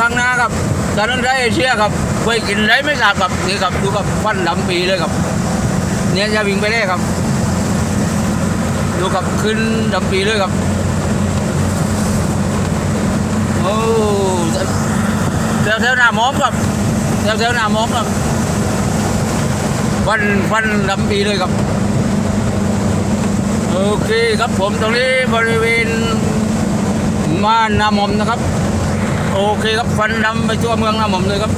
ข้างหน้าครับถนนสายเอเชียครับไปกินไรไม่ทราบครับนี่ครับดูครับฟันดำปีเลยครับ เนี่ยจะวิ่งไปได้ครับ ดูครับขึ้นดำปีเลยครับโอ้แถวแถวหน้ามอมครับแถวแถวหน้ามอมครับฟันฟันดำปีเลยครับโอเคครับผมตรงนี้บริเวณม่านนามอมนะครับ โอเคครับฟันดำไปทั่วเมืองนาหมเลยครับ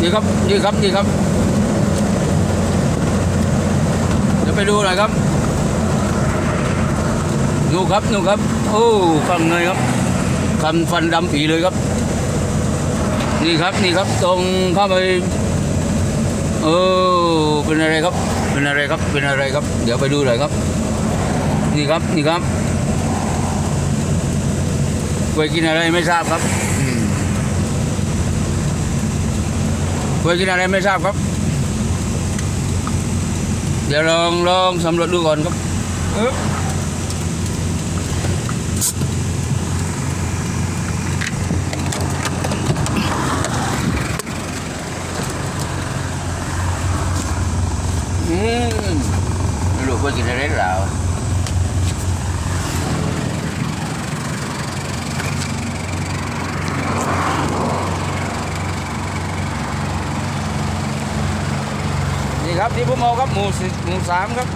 ดีครับดีครับดีครับเดี๋ยวไปดูหน่อยครับดูครับดูครับ โอ้ฟังเลยครับคันฟันดำปีเลยครับ นี่ครับนี่ครับตรงเข้าไปเออเป็นอะไรครับ เป็นอะไรครับเป็นอะไรครับ เดี๋ยวไปดูหน่อยครับ นี่ครับนี่ครับ ไปกินอะไรไม่ทราบครับอืมไปกินอะไรไม่ทราบครับ เดี๋ยวลองลองสำรวจดูก่อนครับเอ๊ะอืมไม่รู้ไปกินอะไรหรือเปล่า ครับที่ผมเอาครับหมู่สิหมู่สามครับ